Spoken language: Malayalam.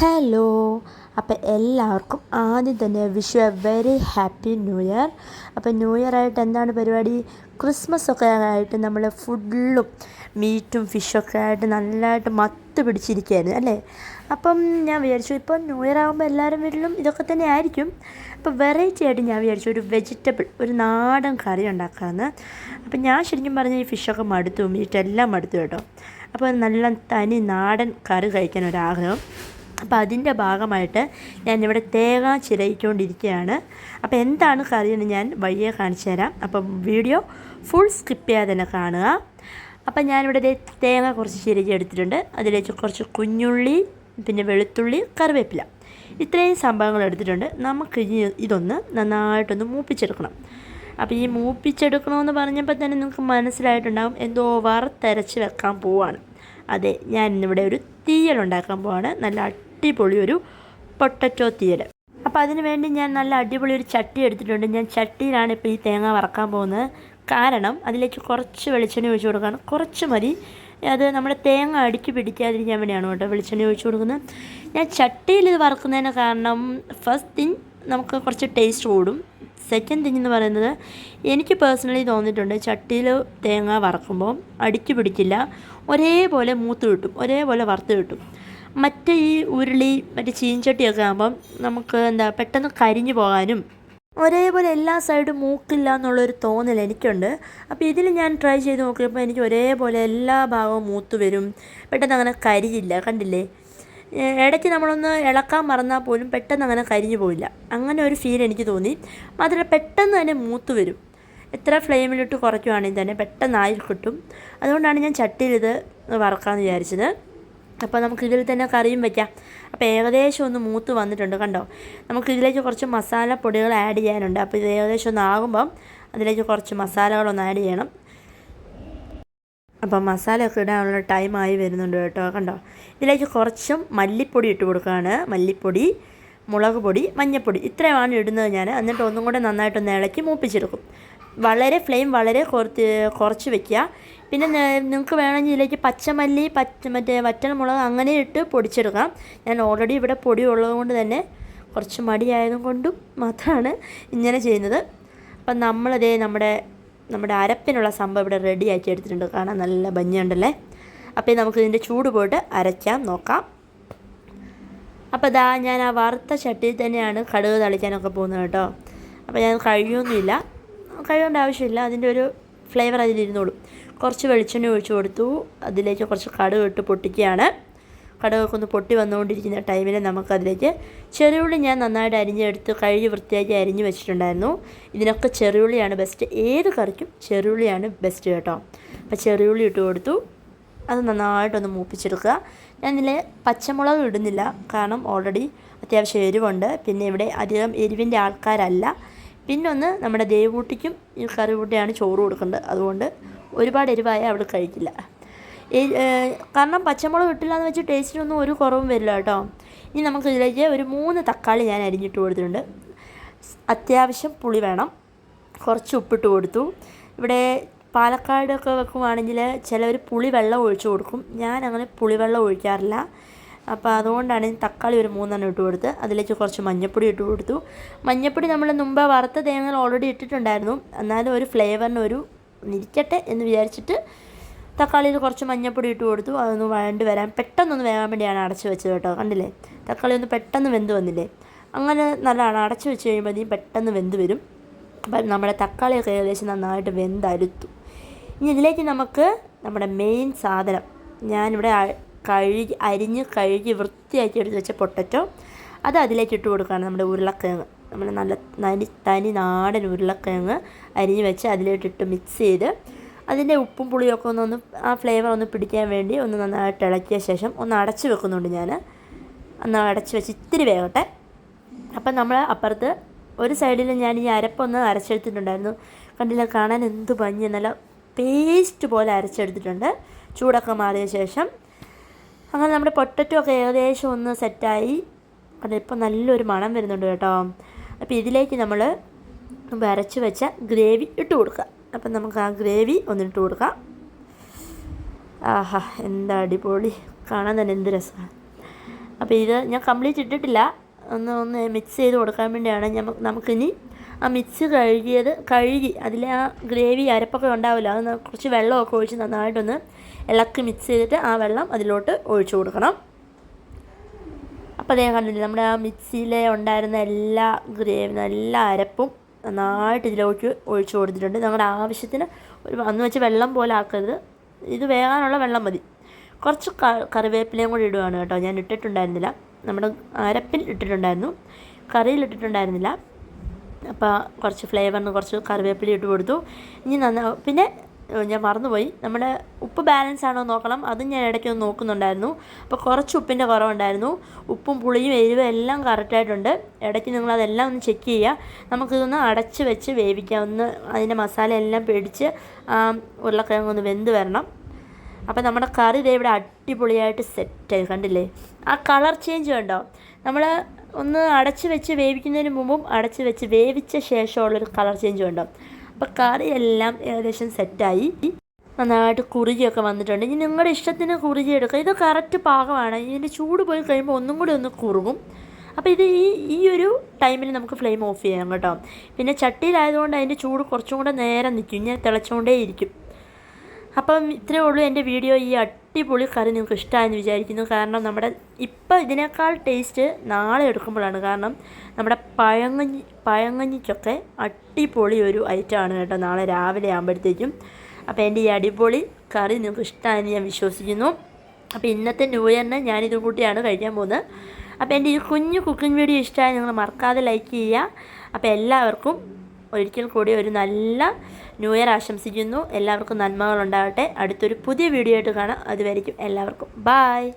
ഹലോ അപ്പോൾ എല്ലാവർക്കും ആദ്യം തന്നെ wish a very happy new year അപ്പോൾ ന്യൂ ഇയർ ആയിട്ട് എന്താണ് പരിപാടി? ക്രിസ്മസ് ഒക്കെ ആയിട്ട് നമ്മൾ ഫുഡിലും മീറ്റും ഫിഷൊക്കെ ആയിട്ട് നല്ലതായിട്ട് മത്ത് പിടിച്ചിരിക്കുകയായിരുന്നു അല്ലേ? അപ്പം ഞാൻ വിചാരിച്ചു ഇപ്പം ന്യൂ ഇയർ ആകുമ്പോൾ എല്ലാവരും വീട്ടിലും ഇതൊക്കെ തന്നെ ആയിരിക്കും. അപ്പോൾ വെറൈറ്റി ആയിട്ട് ഞാൻ വിചാരിച്ചു ഒരു വെജിറ്റബിൾ ഒരു നാടൻ കറി ഉണ്ടാക്കാമെന്ന് അപ്പം ഞാൻ ശരിക്കും പറഞ്ഞാൽ ഈ ഫിഷൊക്കെ മടുത്തു മീറ്റെല്ലാം മടുത്തു കേട്ടോ. അപ്പോൾ നല്ല തനി നാടൻ കറി കഴിക്കാൻ ഒരാഗ്രഹം. അപ്പോൾ അതിന്റെ ഭാഗമായിട്ട് ഞാനിവിടെ തേങ്ങ ചിരയിച്ചുകൊണ്ടിരിക്കുകയാണ് അപ്പോൾ എന്താണ് കറി എന്ന് ഞാൻ വഴിയെ കാണിച്ചു തരാം. അപ്പം വീഡിയോ ഫുൾ സ്കിപ്പ് ചെയ്യാതെ തന്നെ കാണുക. അപ്പം ഞാനിവിടെ തേങ്ങ കുറച്ച് ചിരകി എടുത്തിട്ടുണ്ട്. അതിലേക്ക് കുറച്ച് കുഞ്ഞുള്ളി പിന്നെ വെളുത്തുള്ളി കറിവേപ്പില. ഇത്രയും സംഭവങ്ങൾ എടുത്തിട്ടുണ്ട്. നമുക്ക് ഇതൊന്ന് നന്നായിട്ടൊന്ന് മൂപ്പിച്ചെടുക്കണം. അപ്പോൾ ഈ മൂപ്പിച്ചെടുക്കണമെന്ന് പറഞ്ഞപ്പോൾ തന്നെ നിങ്ങൾക്ക് മനസ്സിലായിട്ടുണ്ടാകും എന്തോ വറുത്തരച്ച് വെക്കാൻ പോവാണ്. അതെ ഞാൻ ഇന്നിവിടെ ഒരു തീയൽ ഉണ്ടാക്കാൻ പോവാണ്. നല്ല അടിപൊളി ഒരു പൊട്ടറ്റോ തീയൽ അപ്പോൾ അതിന് വേണ്ടി ഞാൻ നല്ല അടിപൊളി ഒരു ചട്ടി എടുത്തിട്ടുണ്ട്. ഞാൻ ചട്ടിയിലാണ് ഇപ്പോൾ ഈ തേങ്ങ വറക്കാൻ പോകുന്നത്. കാരണം അതിലേക്ക് കുറച്ച് വെളിച്ചെണ്ണ ഒഴിച്ച് കൊടുക്കാൻ കുറച്ച് മതി. അത് നമ്മുടെ തേങ്ങ അടിച്ച് പിടിക്കാതിരിക്കാൻ വേണ്ടിയാണ് കേട്ടോ വെളിച്ചെണ്ണ ഒഴിച്ച് കൊടുക്കുന്നത്. ഞാൻ ചട്ടിയിൽ ഇത് വറക്കുന്നതിന് കാരണം ഫസ്റ്റ് തിങ് നമുക്ക് കുറച്ച് ടേസ്റ്റ് കൂടും. സെക്കൻഡ് തിങ് എന്ന് പറയുന്നത് എനിക്ക് പേഴ്സണലി തോന്നിയിട്ടുണ്ട് ചട്ടിയിൽ തേങ്ങ വറക്കുമ്പോൾ അടിച്ച് പിടിക്കില്ല. ഒരേപോലെ മൂത്ത് കിട്ടും. ഒരേപോലെ വറുത്ത് കിട്ടും. മറ്റേ ഈ ഉരുളി മറ്റേ ചീഞ്ചട്ടിയൊക്കെ ആകുമ്പം നമുക്ക് എന്താ പെട്ടെന്ന് കരിഞ്ഞു പോകാനും ഒരേപോലെ എല്ലാ സൈഡും മൂക്കില്ല എന്നുള്ളൊരു തോന്നൽ എനിക്കുണ്ട്. അപ്പോൾ ഇതിൽ ഞാൻ ട്രൈ ചെയ്ത് നോക്കിയപ്പോൾ എനിക്ക് ഒരേപോലെ എല്ലാ ഭാഗവും മൂത്ത് വരും. പെട്ടെന്ന് അങ്ങനെ കരിയില്ല കണ്ടില്ലേ? ഇടയ്ക്ക് നമ്മളൊന്ന് ഇളക്കാൻ മറന്നാൽ പോലും പെട്ടെന്ന് അങ്ങനെ കരിഞ്ഞു പോയില്ല അങ്ങനെ ഒരു ഫീൽ എനിക്ക് തോന്നി. മാത്രമല്ല പെട്ടെന്ന് തന്നെ മൂത്ത് വരും. എത്ര ഫ്ലെയിമിലിട്ട് കുറയ്ക്കുവാണെങ്കിൽ തന്നെ പെട്ടെന്ന് പെട്ടെന്നായി കിട്ടും. അതുകൊണ്ടാണ് ഞാൻ ചട്ടിയിൽ ഇത് വറക്കാമെന്ന് വിചാരിച്ചത്. അപ്പോൾ നമുക്ക് ഇതിൽ തന്നെ കറിയും വയ്ക്കാം അപ്പോൾ ഏകദേശം ഒന്ന് മൂത്ത് വന്നിട്ടുണ്ട് കണ്ടോ? നമുക്ക് ഇതിലേക്ക് കുറച്ച് മസാല പൊടികൾ ആഡ് ചെയ്യാനുണ്ട്. അപ്പോൾ ഇത് ഏകദേശം ഒന്ന് ആകുമ്പം അതിലേക്ക് കുറച്ച് മസാലകളൊന്ന് ആഡ് ചെയ്യണം. അപ്പോൾ മസാലയൊക്കെ ഇടാനുള്ള ടൈമായി വരുന്നുണ്ട് കേട്ടോ കണ്ടോ? ഇതിലേക്ക് കുറച്ചും മല്ലിപ്പൊടി ഇട്ട് കൊടുക്കുകയാണ്. മല്ലിപ്പൊടി മുളക് പൊടി മഞ്ഞൾപ്പൊടി ഇത്രയുമാണ് ഇടുന്നത് ഞാൻ. എന്നിട്ട് ഒന്നും കൂടെ നന്നായിട്ടൊന്ന് ഇളക്കി മൂപ്പിച്ചെടുക്കും. വളരെ ഫ്ലെയിം വളരെ കുറച്ച് കുറച്ച് വെക്കുക. പിന്നെ നിങ്ങൾക്ക് വേണമെങ്കിൽ ഇതിലേക്ക് പച്ചമല്ലി പച്ച മറ്റേ വറ്റൽ മുളക് അങ്ങനെ ഇട്ട് പൊടിച്ചെടുക്കാം. ഞാൻ ഓൾറെഡി ഇവിടെ പൊടി ഉള്ളതുകൊണ്ട് തന്നെ കുറച്ച് മടിയായതും കൊണ്ടും മാത്രമാണ് ഇങ്ങനെ ചെയ്യുന്നത്. അപ്പം നമ്മളതേ നമ്മുടെ നമ്മുടെ അരപ്പിനുള്ള സംഭവം ഇവിടെ റെഡി ആക്കി എടുത്തിട്ടുണ്ട്. കാണാൻ നല്ല ഭംഗിയുണ്ടല്ലേ? അപ്പോൾ നമുക്ക് ഇതിന്റെ ചൂട് പോയിട്ട് അരയ്ക്കാം നോക്കാം. അപ്പോൾ ഇതാ ഞാൻ ആ വറുത്ത ചട്ടിയിൽ തന്നെയാണ് കടുക് തളിക്കാനൊക്കെ പോകുന്നത് കേട്ടോ. അപ്പോൾ ഞാൻ കഴിയൊന്നുമില്ല. കഴിയേണ്ട ആവശ്യമില്ല. അതിന്റെ ഒരു ഫ്ലേവർ അതിലിരുന്നോളും കുറച്ച് വെളിച്ചെണ്ണ ഒഴിച്ചു കൊടുത്തു. അതിലേക്ക് കുറച്ച് കടുക് ഇട്ട് പൊട്ടിക്കുകയാണ്. കടുകൊക്കെ ഒന്ന് പൊട്ടി വന്നുകൊണ്ടിരിക്കുന്ന ടൈമിൽ നമുക്കതിലേക്ക് ചെറിയുള്ളി ഞാൻ നന്നായിട്ട് അരിഞ്ഞെടുത്ത് കഴുകി വൃത്തിയാക്കി അരിഞ്ഞ് വെച്ചിട്ടുണ്ടായിരുന്നു. ഇതിനൊക്കെ ചെറിയുള്ളിയാണ് ബെസ്റ്റ് ഏത് കറിക്കും ചെറിയുള്ളിയാണ് ബെസ്റ്റ് കേട്ടോ. അപ്പോൾ ചെറിയുള്ളി ഇട്ട് കൊടുത്തു. അത് നന്നായിട്ടൊന്ന് മൂപ്പിച്ചെടുക്കുക. ഞാൻ ഇതിൽ പച്ചമുളക് ഇടുന്നില്ല. കാരണം ഓൾറെഡി അത്യാവശ്യം എരിവുണ്ട്. പിന്നെ ഇവിടെ അധികം എരിവിന്റെ ആൾക്കാരല്ല. പിന്നൊന്ന് നമ്മുടെ ദേവൂട്ടിക്കും ഈ കറിവൂട്ടിയാണ് ചോറ് കൊടുക്കേണ്ടത്. അതുകൊണ്ട് ഒരുപാട് എരിവായ അവൾ കഴിക്കില്ല. കാരണം പച്ചമുളക് ഇട്ടില്ല എന്ന് വെച്ച് ടേസ്റ്റിനൊന്നും ഒരു കുറവും വരില്ല കേട്ടോ. ഇനി നമുക്ക് ഇതിലേക്ക് ഒരു മൂന്ന് തക്കാളി ഞാൻ അരിഞ്ഞിട്ട് കൊടുത്തിട്ടുണ്ട്. അത്യാവശ്യം പുളി വേണം. കുറച്ച് ഉപ്പിട്ട് കൊടുത്തു. ഇവിടെ പാലക്കാടൊക്കെ വെക്കുവാണെങ്കിൽ ചിലവർ പുളി വെള്ളം ഒഴിച്ചു കൊടുക്കും. ഞാൻ അങ്ങനെ പുളിവെള്ളം ഒഴിക്കാറില്ല. അപ്പോൾ അതുകൊണ്ടാണ് തക്കാളി ഒരു മൂന്നെണ്ണം ഇട്ട് കൊടുത്ത് അതിലേക്ക് കുറച്ച് മഞ്ഞപ്പൊടി ഇട്ട് കൊടുത്തു. മഞ്ഞപ്പൊടി നമ്മൾ മുമ്പ് വറുത്ത തേങ്ങ ഓൾറെഡി ഇട്ടിട്ടുണ്ടായിരുന്നു. എന്നാലും ഒരു ഫ്ലേവറിന് ഒരു നിരിക്കട്ടെ എന്ന് വിചാരിച്ചിട്ട് തക്കാളിയിൽ കുറച്ച് മഞ്ഞപ്പൊടി ഇട്ട് കൊടുത്തു. അതൊന്ന് വഴണ്ട് വരാൻ പെട്ടെന്നൊന്ന് വേകാൻ വേണ്ടിയാണ് അടച്ച് വെച്ചത് കേട്ടോ. കണ്ടില്ലേ? തക്കാളി ഒന്ന് പെട്ടെന്ന് വെന്ത് വന്നില്ലേ? അങ്ങനെ നല്ലതാണ്. അടച്ച് വെച്ച് കഴിയുമ്പോഴത്തേക്കും പെട്ടെന്ന് വെന്ത് വരും. അപ്പം നമ്മുടെ തക്കാളിയൊക്കെ ഏകദേശം നന്നായിട്ട് വെന്തരുത്തു. ഇനി ഇതിലേക്ക് നമുക്ക് നമ്മുടെ മെയിൻ സാധനം ഞാനിവിടെ കഴുകി അരിഞ്ഞ് കഴുകി വൃത്തിയാക്കി എടുത്ത് വെച്ച പൊട്ടറ്റോ അത് അതിലേക്ക് ഇട്ട് കൊടുക്കുകയാണ് നമ്മുടെ ഉരുളക്കിഴങ്ങ്. നമ്മൾ നല്ല തനി തനി നാടൻ ഉരുളക്കിഴങ്ങ് അരിഞ്ഞ് വെച്ച് അതിലേട്ടിട്ട് മിക്സ് ചെയ്ത് അതിന്റെ ഉപ്പും പുളിയൊക്കെ ഒന്ന് ഒന്ന് ആ ഫ്ലേവർ ഒന്ന് പിടിക്കാൻ വേണ്ടി ഒന്ന് നന്നായിട്ട് ഇളക്കിയ ശേഷം ഒന്ന് അടച്ച് വെക്കുന്നുണ്ട് ഞാൻ. ഒന്ന് അടച്ച് വെച്ച് ഇത്തിരി വേകട്ടെ അപ്പം നമ്മൾ അപ്പുറത്ത് ഒരു സൈഡിൽ ഞാൻ ഈ അരപ്പൊന്ന് അരച്ചെടുത്തിട്ടുണ്ടായിരുന്നു. കണ്ടില്ല? കാണാൻ എന്ത് ഭംഗി നല്ല പേസ്റ്റ് പോലെ അരച്ചെടുത്തിട്ടുണ്ട്. ചൂടൊക്കെ മാറിയ ശേഷം അങ്ങനെ നമ്മുടെ പൊട്ടറ്റോ ഒക്കെ ഏകദേശം ഒന്ന് സെറ്റായി. അതിപ്പോൾ നല്ലൊരു മണം വരുന്നുണ്ട് കേട്ടോ. അപ്പോൾ ഇതിലേക്ക് നമ്മൾ വരച്ച് വെച്ച ഗ്രേവി ഇട്ട് കൊടുക്കുക അപ്പം നമുക്ക് ആ ഗ്രേവി ഒന്നിട്ട് കൊടുക്കാം. ആഹാ എന്താ അടിപൊളി. കാണാൻ തന്നെ എന്ത് രസമാണ് അപ്പോൾ ഇത് ഞാൻ കംപ്ലീറ്റ് ഇട്ടിട്ടില്ല. ഒന്ന് ഒന്ന് മിക്സ് ചെയ്ത് കൊടുക്കാൻ വേണ്ടിയാണ് നമുക്കിനി ആ മിക്സ് കഴുകിയത് കഴുകി അതിലെ ആ ഗ്രേവി അരപ്പൊക്കെ ഉണ്ടാവില്ല. അത് കുറച്ച് വെള്ളമൊക്കെ ഒഴിച്ച് നന്നായിട്ടൊന്ന് ഇളക്കി മിക്സ് ചെയ്തിട്ട് ആ വെള്ളം അതിലോട്ട് ഒഴിച്ചു കൊടുക്കണം. അപ്പോൾ അതേ കണ്ടില്ലേ നമ്മുടെ ആ മിക്സിയിലെ ഉണ്ടായിരുന്ന എല്ലാ ഗ്രേവി എല്ലാ അരപ്പും നന്നായിട്ട് ഇതിലേക്ക് ഒഴിച്ചു കൊടുത്തിട്ടുണ്ട്. നമ്മുടെ ആവശ്യത്തിന് ഒരു അന്ന് വെച്ച് വെള്ളം പോലെ ആക്കരുത്. ഇത് വേകാനുള്ള വെള്ളം മതി. കുറച്ച് കറിവേപ്പിലയും കൂടി ഇടുകയാണ് കേട്ടോ. ഞാൻ ഇട്ടിട്ടുണ്ടായിരുന്നില്ല. നമ്മുടെ അരപ്പിൽ ഇട്ടിട്ടുണ്ടായിരുന്നു. കറിയിൽ ഇട്ടിട്ടുണ്ടായിരുന്നില്ല. അപ്പോൾ കുറച്ച് ഫ്ലേവറിന് കുറച്ച് കറിവേപ്പില ഇട്ട് കൊടുത്തു. ഇനി നന്ന പിന്നെ ഞാൻ മറന്നുപോയി. നമ്മുടെ ഉപ്പ് ബാലൻസ് ആണോ നോക്കണം. അതും ഞാൻ ഇടയ്ക്ക് ഒന്ന് നോക്കുന്നുണ്ടായിരുന്നു. അപ്പോൾ കുറച്ച് ഉപ്പിന്റെ കുറവുണ്ടായിരുന്നു. ഉപ്പും പുളിയും എരിവും എല്ലാം കറക്റ്റായിട്ടുണ്ട് ഇടയ്ക്ക് നിങ്ങൾ അതെല്ലാം ഒന്ന് ചെക്ക് ചെയ്യുക. നമുക്കിതൊന്ന് അടച്ച് വെച്ച് വേവിക്കാം. ഒന്ന് അതിന്റെ മസാല എല്ലാം പിടിച്ച് ഉരുളക്കിഴങ്ങ് ഒന്ന് വെന്ത് വരണം. അപ്പോൾ നമ്മുടെ കറി ദേ ഇവിടെ അടിപൊളിയായിട്ട് സെറ്റായി കണ്ടില്ലേ? ആ കളർ ചേഞ്ച് കണ്ടോ നമ്മൾ ഒന്ന് അടച്ച് വെച്ച് വേവിക്കുന്നതിന് മുമ്പും അടച്ച് വെച്ച് വേവിച്ച ശേഷമുള്ളൊരു കളർ ചേഞ്ച് ഉണ്ടാവും അപ്പോൾ എല്ലാം ഏകദേശം സെറ്റായി നന്നായിട്ട് കുറുകിയൊക്കെ വന്നിട്ടുണ്ട്. ഇനി നിങ്ങളുടെ ഇഷ്ടത്തിന് കുറുകി എടുക്കുക ഇത് കറക്റ്റ് പാകമാണ്. ഇതിന്റെ ചൂട് പോയി കഴിയുമ്പോൾ ഒന്നും കൂടി ഒന്ന് കുറുകും. അപ്പോൾ ഇത് ഈ ഈ ഒരു ടൈമിൽ നമുക്ക് ഫ്ലെയിം ഓഫ് ചെയ്യാം കേട്ടോ. പിന്നെ ചട്ടിയിലായതുകൊണ്ട് അതിന്റെ ചൂട് കുറച്ചും കൂടെ നേരം നിൽക്കും ഇങ്ങനെ തിളച്ചുകൊണ്ടേ ഇരിക്കും അപ്പം ഇത്രയേ ഉള്ളൂ എന്റെ വീഡിയോ ഈ അടിപൊളി കറി നിങ്ങൾക്ക് ഇഷ്ടമായെന്ന് വിചാരിക്കുന്നു. കാരണം നമ്മുടെ ഇപ്പം ഇതിനേക്കാൾ ടേസ്റ്റ് നാളെ എടുക്കുമ്പോഴാണ്. കാരണം നമ്മുടെ പഴങ്ങഞ്ഞി പഴങ്ങഞ്ഞിക്കൊക്കെ അടിപൊളി ഒരു ഐറ്റമാണ് കേട്ടോ നാളെ രാവിലെ ആകുമ്പോഴത്തേക്കും അപ്പോൾ എന്റെ ഈ അടിപൊളി കറി നിങ്ങൾക്ക് ഇഷ്ടമായെന്ന് ഞാൻ വിശ്വസിക്കുന്നു. അപ്പോൾ ഇന്നത്തെ ന്യൂ ഇയറിന് ഞാനിതും കൂട്ടിയാണ് കഴിക്കാൻ പോകുന്നത്. അപ്പോൾ എന്റെ ഈ കുഞ്ഞു കുക്കിംഗ് വീഡിയോ ഇഷ്ടമായി നിങ്ങൾ മറക്കാതെ ലൈക്ക് ചെയ്യുക. അപ്പോൾ എല്ലാവർക്കും ഒരിക്കൽ കൂടി ഒരു നല്ല ന്യൂ ഇയർ ആശംസിക്കുന്നു. എല്ലാവർക്കും നന്മകൾ നന്മകളുണ്ടാകട്ടെ. അടുത്തൊരു പുതിയ വീഡിയോ ആയിട്ട് കാണാം. അതുവരേക്കും എല്ലാവർക്കും. ബായ്